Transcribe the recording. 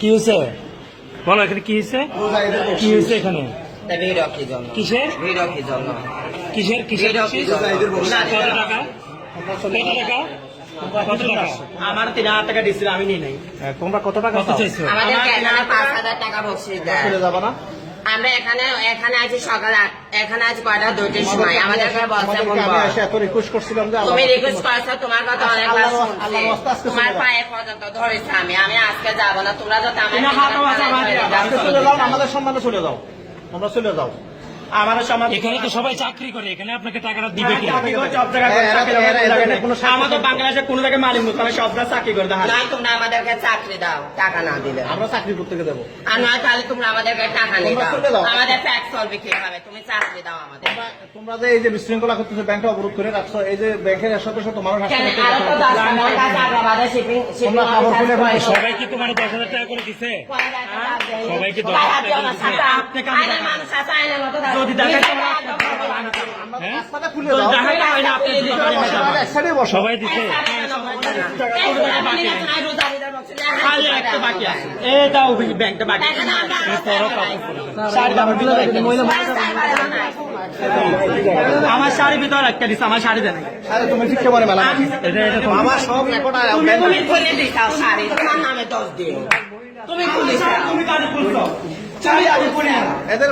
কি হয়েছে? বলো এখানে কি হয়েছে? কি হয়েছে এখানে? কিসের? কিসের কত টাকা? কত টাকা? আমার তিন হাজার টাকা দিচ্ছিল আমি নিয়ে নাই। তোমরা কত টাকা কত চাইছো আমাদের পাঁচ হাজার টাকা বকশিস যাবা না? আমরা এখানে এখানে আছি সকাল এখানে আছি কয়টা? দুইটার সময়। রিকোয়েস্ট করছিলাম তুমি রিকোয়েস্ট করছ তোমার কথা তোমার পায়ে পর্যন্ত ধরেছি আমি। আমি আজকে যাব না। তোমরা যত আমার তুমি হাত বাঁচা বাঁধি রাখো। আজকে চলে যাও না, আমাদের সম্মানে চলে যাও। তোমরা চলে যাও। আমার সমাজ এখানে তো সবাই চাকরি করে এখানে আপনাকে টাকাটা দিবে কি নেই। কোনো স্বার্থ আমাদের বাংলাদেশে কোনো জায়গায় মালিক মুখ আমি সব জায়গায় চাকরি করে দেখা না তোমরা আমাদেরকে চাকরি দাও টাকা না দিলে। আমরা চাকরি করতে গিয়ে দেবো। আর নয় তাহলে তোমরা আমাদেরকে টাকা নিয়ে দাও। আমাদের ট্যাক্স চলবে কীভাবে? তুমি চাকরি দাও আমাদের। তোমরা- যে এই যে বিশৃঙ্খলা করতেছো ব্যাংকটা অবরোধ করে রাখছো এই যে ব্যাংকের শত শত মানুষ। সবাই কি তোমার দশ হাজার টাকা করে দিছে? সবাইকে দশ হাজার টাকা দিছে। যদি হ্যাঁ? সবাই আমার শাড়ি ভিতরে একটা দিছে আমার শাড়ি দেন তুমি ঠিক কেমন মেলা। এটা এটা আমার সব রেকর্ড তুমি খুলে দিতাও শাড়ি। তোমার নামে দশ দিন। তুমি খুলে তুমি কাজে খুলছো চাবি আগে পড়ি না এদের